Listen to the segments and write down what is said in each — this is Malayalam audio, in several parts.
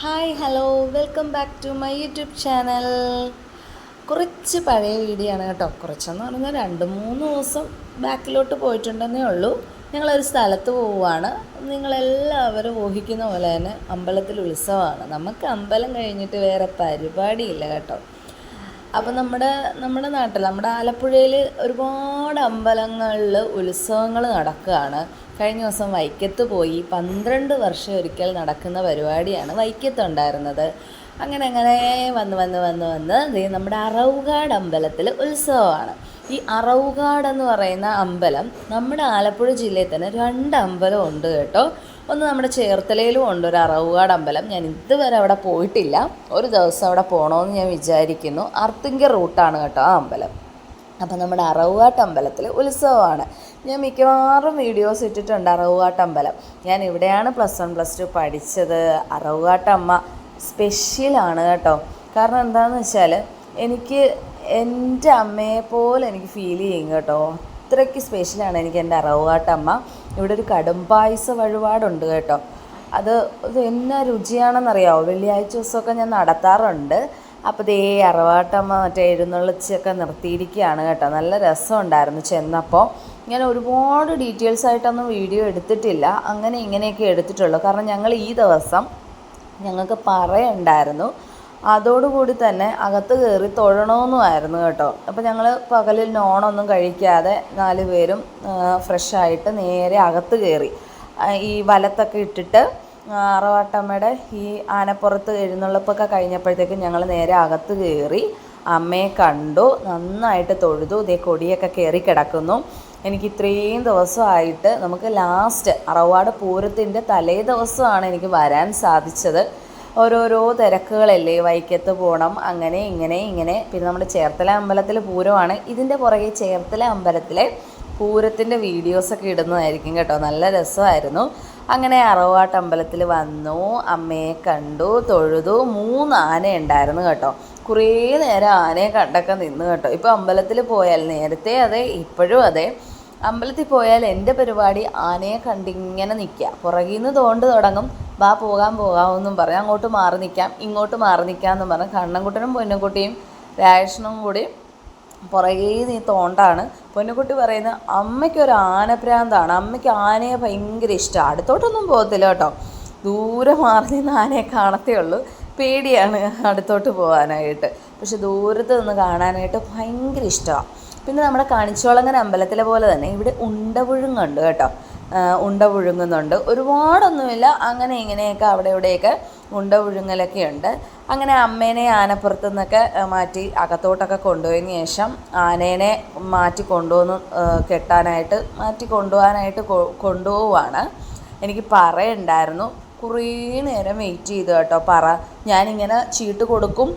Hi hello welcome back to my YouTube channel കുറച്ച് പഴയ വീഡിയോ ആണ് കേട്ടോ. കുറച്ചെന്ന് പറഞ്ഞാൽ രണ്ട് മൂന്ന് ദിവസം ബാക്കിലോട്ട് പോയിട്ടുണ്ടെന്നേ ഉള്ളൂ. ഞങ്ങളൊരു സ്ഥലത്ത് പോവുകയാണ് നിങ്ങളെല്ലാവരും ഊഹിക്കുന്ന പോലെ തന്നെ അമ്പലത്തിൽ ഉത്സവമാണ്. നമുക്ക് അമ്പലം കഴിഞ്ഞിട്ട് വേറെ പരിപാടിയില്ല കേട്ടോ. അപ്പോൾ നമ്മുടെ നമ്മുടെ നാട്ടിൽ നമ്മുടെ ആലപ്പുഴയിൽ ഒരുപാട് അമ്പലങ്ങളിൽ ഉത്സവങ്ങൾ നടക്കുകയാണ്. കഴിഞ്ഞ ദിവസം വൈക്കത്ത് പോയി. പന്ത്രണ്ട് വർഷം ഒരിക്കൽ നടക്കുന്ന പരിപാടിയാണ് വൈക്കത്തുണ്ടായിരുന്നത് അങ്ങനെ അങ്ങനെ വന്ന് വന്ന് വന്ന് വന്ന് നമ്മുടെ അറവുകാട് അമ്പലത്തിൽ ഉത്സവമാണ്. ഈ അറവുകാട് എന്ന് പറയുന്ന അമ്പലം നമ്മുടെ ആലപ്പുഴ ജില്ലയിൽ തന്നെ രണ്ട് അമ്പലം ഉണ്ട് കേട്ടോ. ഒന്ന് നമ്മുടെ ചേർത്തലയിലും ഉണ്ട് ഒരു അറവുകാട് അമ്പലം. ഞാൻ ഇതുവരെ അവിടെ പോയിട്ടില്ല. ഒരു ദിവസം അവിടെ പോകണമെന്ന് ഞാൻ വിചാരിക്കുന്നു. അർത്തിങ്ക റൂട്ടാണ് കേട്ടോ ആ അമ്പലം. അപ്പോൾ നമ്മുടെ അറവുകാട്ട് അമ്പലത്തിൽ ഉത്സവമാണ്. ഞാൻ മിക്കവാറും വീഡിയോസ് ഇട്ടിട്ടുണ്ട് അറവുകാട്ട് അമ്പലം. ഞാൻ ഇവിടെയാണ് പ്ലസ് വൺ പ്ലസ് ടു പഠിച്ചത്. അറവുകാട്ടമ്മ സ്പെഷ്യലാണ് കേട്ടോ. കാരണം എന്താണെന്ന് വെച്ചാൽ എനിക്ക് എന്റെ അമ്മയെ പോലെ എനിക്ക് ഫീൽ ചെയ്യും കേട്ടോ. അത്രയ്ക്ക് സ്പെഷ്യലാണ് എനിക്ക് എന്റെ അറവുകാട്ടമ്മ ഇവിടെ ഒരു കടും പായസ വഴിപാടുണ്ട് കേട്ടോ. അത് ഇത് എന്നാ രുചിയാണെന്നറിയാമോ വെള്ളിയാഴ്ച ദിവസമൊക്കെ ഞാൻ നടത്താറുണ്ട്. അപ്പോൾ ദേ അറവാട്ടമ്മ മറ്റേ എഴുന്നള്ളിച്ചൊക്കെ നിർത്തിയിരിക്കുകയാണ് കേട്ടോ. നല്ല രസമുണ്ടായിരുന്നു ചെന്നപ്പോൾ. ഞാൻ ഒരുപാട് ഡീറ്റെയിൽസ് ആയിട്ടൊന്നും വീഡിയോ എടുത്തിട്ടില്ല. അങ്ങനെ ഇങ്ങനെയൊക്കെ എടുത്തിട്ടുള്ളൂ. കാരണം ഞങ്ങൾ ഈ ദിവസം ഞങ്ങൾക്ക് പറയുണ്ടായിരുന്നു. അതോടുകൂടി തന്നെ അകത്ത് കയറി തൊഴണമെന്നുമായിരുന്നു കേട്ടോ. അപ്പോൾ ഞങ്ങൾ പകലിൽ നോണൊന്നും കഴിക്കാതെ നാല് പേരും ഫ്രഷായിട്ട് നേരെ അകത്ത് കയറി ഈ വലത്തൊക്കെ ഇട്ടിട്ട് അറവാട്ടമ്മയുടെ ഈ ആനപ്പുറത്ത് എഴുന്നള്ളപ്പൊക്കെ കഴിഞ്ഞപ്പോഴത്തേക്കും ഞങ്ങൾ നേരെ അകത്ത് കയറി അമ്മയെ കണ്ടു നന്നായിട്ട് തൊഴുതു ഇതേ കൊടിയൊക്കെ കയറി കിടക്കുന്നു. എനിക്ക് ഇത്രയും ദിവസമായിട്ട് നമുക്ക് ലാസ്റ്റ് അറവാട് പൂരത്തിന്റെ തലേ ദിവസമാണ് എനിക്ക് വരാൻ സാധിച്ചത്. ഓരോരോ തിരക്കുകളല്ലേ വൈക്കത്ത് പോകണം അങ്ങനെ ഇങ്ങനെ ഇങ്ങനെ. പിന്നെ നമ്മുടെ ചേർത്തല അമ്പലത്തിൽ പൂരമാണ്. ഇതിന്റെ പുറകെ ചേർത്തല അമ്പലത്തിലെ പൂരത്തിന്റെ വീഡിയോസൊക്കെ ഇടുന്നതായിരിക്കും കേട്ടോ. നല്ല രസമായിരുന്നു. അങ്ങനെ അറവാട്ട് അമ്പലത്തിൽ വന്നു അമ്മയെ കണ്ടു തൊഴുതു. മൂന്ന് ആന ഉണ്ടായിരുന്നു കേട്ടോ. കുറേ നേരം ആനയെ കണ്ടൊക്കെ നിന്ന് കേട്ടോ. ഇപ്പോൾ അമ്പലത്തിൽ പോയാൽ നേരത്തെ അതെ ഇപ്പോഴും അതെ. അമ്പലത്തിൽ പോയാൽ എന്റെ പരിപാടി ആനയെ കണ്ടിങ്ങനെ നിൽക്കുക. പുറകിൽ നിന്ന് തോണ്ട് തുടങ്ങും വാ പോകാൻ പോകാമെന്നും പറഞ്ഞ് അങ്ങോട്ട് മാറി നിൽക്കാം ഇങ്ങോട്ട് മാറി നിൽക്കാമെന്നും പറഞ്ഞ് കണ്ണൻകുട്ടനും പൊന്നുകുട്ടിയും രാജേഷനും കൂടി പുറകെ നീ തോണ്ടാണ് പൊന്നുകുട്ടി പറയുന്നത് അമ്മയ്ക്കൊരു ആനപ്രാന്താണ് അമ്മയ്ക്ക് ആനയെ ഭയങ്കര ഇഷ്ടമാണ് അടുത്തോട്ടൊന്നും പോകത്തില്ല കേട്ടോ. ദൂരെ മാറി നിന്ന് ആനയെ കാണത്തേ ഉള്ളൂ. പേടിയാണ് അടുത്തോട്ട് പോകാനായിട്ട്. പക്ഷെ ദൂരത്ത് നിന്ന് കാണാനായിട്ട് ഭയങ്കര ഇഷ്ടമാണ്. പിന്നെ നമ്മുടെ കാണിച്ചോളങ്ങര അമ്പലത്തിലെ പോലെ തന്നെ ഇവിടെ ഉണ്ടപുഴുങ്ങുണ്ട് കേട്ടോ. ഉണ്ട പുഴുങ്ങുന്നുണ്ട്. ഒരുപാടൊന്നുമില്ല. അങ്ങനെ ഇങ്ങനെയൊക്കെ അവിടെ ഇവിടെയൊക്കെ ഉണ്ട പുഴുങ്ങലൊക്കെ ഉണ്ട്. അങ്ങനെ അമ്മേനെ ആനപ്പുറത്ത് നിന്നൊക്കെ മാറ്റി അകത്തോട്ടൊക്കെ കൊണ്ടുപോയതിന് ശേഷം ആനേനെ മാറ്റി കൊണ്ടുവന്ന് കെട്ടാനായിട്ട് മാറ്റി കൊണ്ടുപോകാനായിട്ട് കൊണ്ടുപോവാണ് എനിക്ക് പറയുണ്ടായിരുന്നു. കുറേ നേരം വെയിറ്റ് ചെയ്തു കേട്ടോ. പറ ഞാനിങ്ങനെ ചീട്ട് കൊടുക്കും.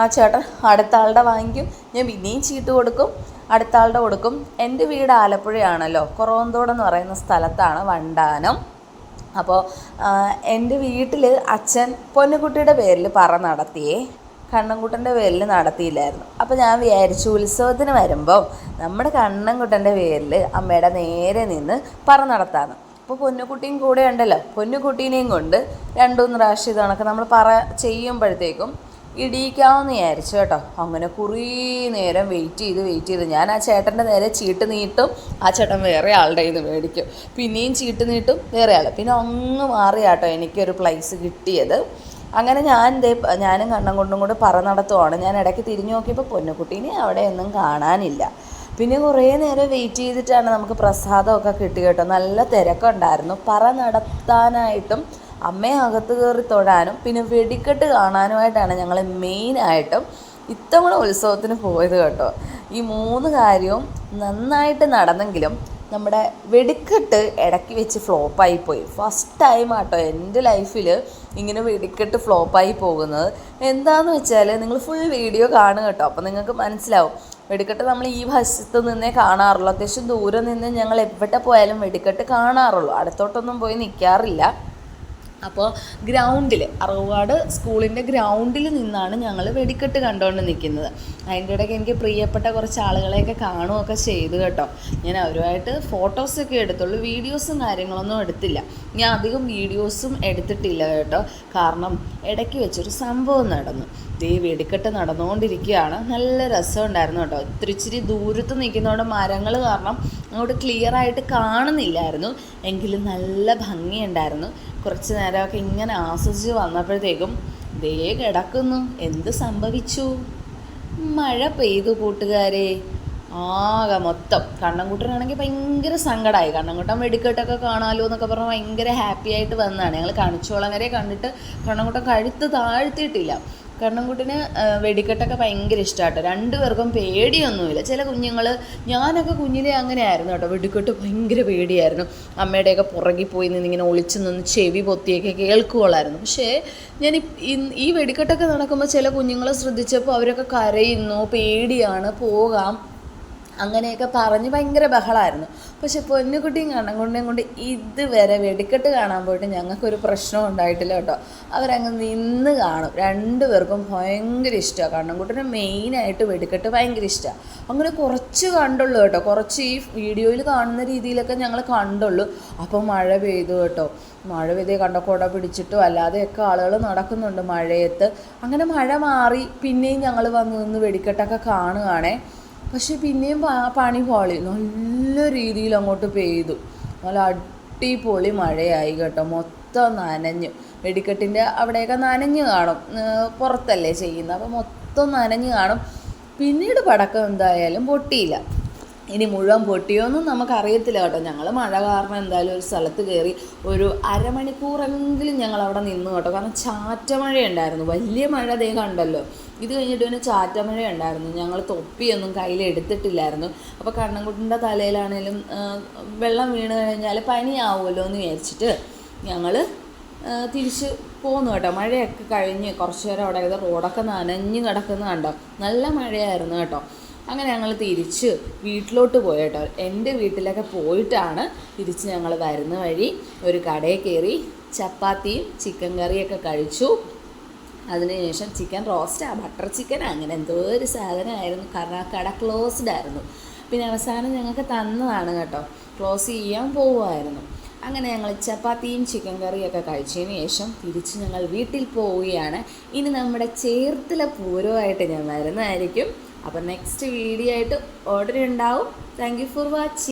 ആ ചേട്ടൻ അടുത്ത ആളുടെ വാങ്ങിക്കും. ഞാൻ പിന്നെയും ചീട്ട് കൊടുക്കും. അടുത്ത ആളുടെ കൊടുക്കും. എന്റെ വീട് ആലപ്പുഴയാണല്ലോ. കുറവന്തോട് എന്ന് പറയുന്ന സ്ഥലത്താണ് വണ്ടാനം. അപ്പോൾ എന്റെ വീട്ടിൽ അച്ഛൻ പൊന്നുകുട്ടിയുടെ പേരിൽ പറ നടത്തിയേ. കണ്ണൻകുട്ടന്റെ പേരിൽ നടത്തിയില്ലായിരുന്നു. അപ്പോൾ ഞാൻ വിചാരിച്ചു ഉത്സവത്തിന് വരുമ്പോൾ നമ്മുടെ കണ്ണൻകുട്ടന്റെ പേരിൽ അമ്മയുടെ നേരെ നിന്ന് പറ നടത്താമെന്ന്. അപ്പോൾ പൊന്നുകുട്ടിയും കൂടെ ഉണ്ടല്ലോ. പൊന്നുകുട്ടീനെയും കൊണ്ട് രണ്ടൂന്ന് പ്രാവശ്യം ഇത് നമ്മൾ പറ ചെയ്യുമ്പോഴത്തേക്കും ഇടിയിക്കാമെന്ന് വിചാരിച്ചു കേട്ടോ. അങ്ങനെ കുറേ നേരം വെയിറ്റ് ചെയ്ത് വെയിറ്റ് ചെയ്ത്. ഞാൻ ആ ചേട്ടന്റെ നേരെ ചീട്ട് നീട്ടും ആ ചേട്ടൻ വേറെ ആളുടെ ഇത് മേടിക്കും. പിന്നെയും ചീട്ട് നീട്ടും വേറെ ആൾ പിന്നെ അങ്ങ് മാറിയാട്ടോ എനിക്കൊരു പ്ലേസ് കിട്ടിയത്. അങ്ങനെ ഞാൻ ദേ ഞാനും കണ്ണം കൊണ്ടും കൂടെ പറ നടത്തുവാണ്. ഞാൻ ഇടയ്ക്ക് തിരിഞ്ഞു നോക്കിയപ്പോൾ പൊന്നുകുട്ടീനെ അവിടെ ഒന്നും കാണാനില്ല. പിന്നെ കുറേ നേരം വെയിറ്റ് ചെയ്തിട്ടാണ് നമുക്ക് പ്രസാദമൊക്കെ കിട്ടി കേട്ടോ. നല്ല തിരക്കുണ്ടായിരുന്നു. പറ നടത്താനായിട്ടും അമ്മയെ അകത്ത് കയറി തൊഴാനും പിന്നെ വെടിക്കെട്ട് കാണാനുമായിട്ടാണ് ഞങ്ങൾ മെയിനായിട്ടും ഇത്തവണ ഉത്സവത്തിന് പോയത് കേട്ടോ. ഈ മൂന്ന് കാര്യവും നന്നായിട്ട് നടന്നെങ്കിലും നമ്മുടെ വെടിക്കെട്ട് ഇടയ്ക്ക് വെച്ച് ഫ്ലോപ്പായി പോയി. ഫസ്റ്റ് ടൈം ആട്ടോ എന്റെ ലൈഫിൽ ഇങ്ങനെ വെടിക്കെട്ട് ഫ്ലോപ്പായി പോകുന്നത്. എന്താണെന്ന് വെച്ചാൽ നിങ്ങൾ ഫുൾ വീഡിയോ കാണുക കേട്ടോ. അപ്പോൾ നിങ്ങൾക്ക് മനസ്സിലാവും. വെടിക്കെട്ട് നമ്മൾ ഈ വശത്ത് നിന്നേ കാണാറുള്ളൂ. അത്യാവശ്യം ദൂരെ നിന്ന് ഞങ്ങൾ എവിടെ പോയാലും വെടിക്കെട്ട് കാണാറുള്ളൂ. അടുത്തോട്ടൊന്നും പോയി നിൽക്കാറില്ല അപ്പോൾ ഗ്രൗണ്ടിൽ അറുവാട് സ്കൂളിന്റെ ഗ്രൗണ്ടിൽ നിന്നാണ് ഞങ്ങൾ വെടിക്കെട്ട് കണ്ടുകൊണ്ട് നിൽക്കുന്നത്. അതിന്റെ ഇടയ്ക്ക് എനിക്ക് പ്രിയപ്പെട്ട കുറച്ച് ആളുകളെയൊക്കെ കാണുകയൊക്കെ ചെയ്തു കേട്ടോ. ഞാൻ അവരുമായിട്ട് ഫോട്ടോസൊക്കെ എടുത്തുള്ളൂ വീഡിയോസും കാര്യങ്ങളൊന്നും എടുത്തില്ല. ഞാൻ അധികം വീഡിയോസും എടുത്തിട്ടില്ല കേട്ടോ. കാരണം ഇടയ്ക്ക് വെച്ചൊരു സംഭവം നടന്നു. ദേ വെടിക്കെട്ട് നടന്നുകൊണ്ടിരിക്കുകയാണ്. നല്ല രസമുണ്ടായിരുന്നു കേട്ടോ. ഇത്തിരി ഇച്ചിരി ദൂരത്ത് നിൽക്കുന്നതുകൊണ്ട് മരങ്ങൾ കാരണം അങ്ങോട്ട് ക്ലിയർ ആയിട്ട് കാണുന്നില്ലായിരുന്നു. എങ്കിലും നല്ല ഭംഗിയുണ്ടായിരുന്നു. കുറച്ച് നേരമൊക്കെ ഇങ്ങനെ ആസ്വദിച്ച് വന്നപ്പോഴത്തേക്കും ദേ കിടക്കുന്നു. എന്ത് സംഭവിച്ചു? മഴ പെയ്തു കൂട്ടുകാരെ. ആകെ മൊത്തം. കണ്ണൻകുട്ടനാണെങ്കിൽ ഭയങ്കര സങ്കടമായി കണ്ണൻകുട്ടൻ വെടിക്കെട്ടൊക്കെ കാണാമല്ലോ എന്നൊക്കെ പറഞ്ഞ് ഭയങ്കര ഹാപ്പി ആയിട്ട് വന്നതാണ്. ഞങ്ങൾ കണിച്ചോളങ്ങരെ കണ്ടിട്ട് കണ്ണൻകുട്ടൻ കഴുത്ത് താഴ്ത്തിയിട്ടില്ല. കണ്ണൻകുട്ടിന് വെടിക്കെട്ടൊക്കെ ഭയങ്കര ഇഷ്ടമാട്ടോ രണ്ടുപേർക്കും പേടിയൊന്നുമില്ല. ചില കുഞ്ഞുങ്ങൾ ഞാനൊക്കെ കുഞ്ഞിലെ അങ്ങനെ ആയിരുന്നു കേട്ടോ. വെടിക്കെട്ട് ഭയങ്കര പേടിയായിരുന്നു. അമ്മയുടെയൊക്കെ പുറകിൽ പോയി നിന്ന് ഇങ്ങനെ ഒളിച്ചു നിന്ന് ചെവി പൊത്തിയൊക്കെ കേൾക്കുകയുള്ളായിരുന്നു പക്ഷേ ഞാൻ ഈ വെടിക്കെട്ടൊക്കെ നടക്കുമ്പോൾ ചില കുഞ്ഞുങ്ങളെ ശ്രദ്ധിച്ചപ്പോൾ അവരൊക്കെ കരയുന്നു പേടിയാണ് പോകാം. അങ്ങനെയൊക്കെ പറഞ്ഞ് ഭയങ്കര ബഹളമായിരുന്നു പക്ഷെ പൊന്നുകുട്ടിയും കണ്ണൻകുട്ടിയും കൊണ്ട് ഇതുവരെ വെടിക്കെട്ട് കാണാൻ പോയിട്ട് ഞങ്ങൾക്കൊരു പ്രശ്നം ഉണ്ടായിട്ടില്ല കേട്ടോ. അവരങ്ങ് നിന്ന് കാണും. രണ്ടുപേർക്കും ഭയങ്കര ഇഷ്ടമാണ് കണ്ണൻകുട്ടിന് മെയിനായിട്ട് വെടിക്കെട്ട് ഭയങ്കര ഇഷ്ടമാണ് അങ്ങനെ കുറച്ച് കണ്ടുള്ളൂ കേട്ടോ. കുറച്ച് ഈ വീഡിയോയിൽ കാണുന്ന രീതിയിലൊക്കെ ഞങ്ങൾ കണ്ടുള്ളൂ. അപ്പോൾ മഴ പെയ്തു കേട്ടോ. മഴ പെയ്തേ കണ്ട കുട പിടിച്ചിട്ടും അല്ലാതെയൊക്കെ ആളുകൾ നടക്കുന്നുണ്ട് മഴയത്ത്. അങ്ങനെ മഴ മാറി പിന്നെയും ഞങ്ങൾ വന്ന് നിന്ന് വെടിക്കെട്ടൊക്കെ കാണുകയാണേ. പക്ഷെ പിന്നെയും പണി പോളി നല്ല രീതിയിൽ അങ്ങോട്ട് പെയ്തു. നല്ല അടിപൊളി മഴയായി കേട്ടോ. മൊത്തം നനഞ്ഞു. വെടിക്കെട്ടിന്റെ അവിടെയൊക്കെ നനഞ്ഞു കാണും. പുറത്തല്ലേ ചെയ്യുന്നത്. അപ്പോൾ മൊത്തം നനഞ്ഞു കാണും. പിന്നീട് പടക്കം എന്തായാലും പൊട്ടിയില്ല. ഇനി മുഴുവൻ പൊട്ടിയോന്നും നമുക്കറിയത്തില്ല കേട്ടോ. ഞങ്ങൾ മഴ കാരണം എന്തായാലും ഒരു സ്ഥലത്ത് കയറി ഒരു അരമണിക്കൂറെങ്കിലും ഞങ്ങൾ അവിടെ നിന്നു കേട്ടോ. കാരണം ചാറ്റമഴ ഉണ്ടായിരുന്നു വലിയ മഴ അതേ കണ്ടല്ലോ. ഇത് കഴിഞ്ഞിട്ട് പിന്നെ ചാറ്റമഴ ഉണ്ടായിരുന്നു ഞങ്ങൾ തൊപ്പിയൊന്നും കയ്യിൽ എടുത്തിട്ടില്ലായിരുന്നു അപ്പോൾ കണ്ണൻകുട്ടിന്റെ തലയിലാണേലും വെള്ളം വീണ് കഴിഞ്ഞാൽ പനിയാവുമല്ലോ എന്ന് വിചാരിച്ചിട്ട് ഞങ്ങൾ തിരിച്ച് പോന്നു കേട്ടോ. മഴയൊക്കെ കഴിഞ്ഞ് കുറച്ച് നേരം അവിടെ റോഡൊക്കെ നനഞ്ഞ് കിടക്കുന്ന കണ്ടോ. നല്ല മഴയായിരുന്നു കേട്ടോ. അങ്ങനെ ഞങ്ങൾ തിരിച്ച് വീട്ടിലോട്ട് പോയി കേട്ടോ എന്റെ വീട്ടിലൊക്കെ പോയിട്ടാണ് തിരിച്ച് ഞങ്ങൾ വരുന്ന വഴി. ഒരു കടയിൽ കയറി ചപ്പാത്തിയും ചിക്കൻ കറിയൊക്കെ കഴിച്ചു. അതിനുശേഷം ചിക്കൻ റോസ്റ്റ് ബട്ടർ ചിക്കൻ അങ്ങനെ എന്തോ ഒരു സാധനമായിരുന്നു. കാരണം ആ കട ക്ലോസ്ഡ് ആയിരുന്നു. പിന്നെ അവസാനം ഞങ്ങൾക്ക് തന്നതാണ് കേട്ടോ. ക്ലോസ് ചെയ്യാൻ പോവുമായിരുന്നു. അങ്ങനെ ഞങ്ങൾ ചപ്പാത്തിയും ചിക്കൻ കറിയൊക്കെ കഴിച്ചതിന് ശേഷം തിരിച്ച് ഞങ്ങൾ വീട്ടിൽ പോവുകയാണ്. ഇനി നമ്മുടെ ചേർത്തല പൂരമായിട്ട് ഞാൻ വരുന്നതായിരിക്കും. അപ്പോൾ നെക്സ്റ്റ് വീഡിയോ ആയിട്ട് ഓർഡർ ഉണ്ടാവും താങ്ക് യു ഫോർ വാച്ചിങ്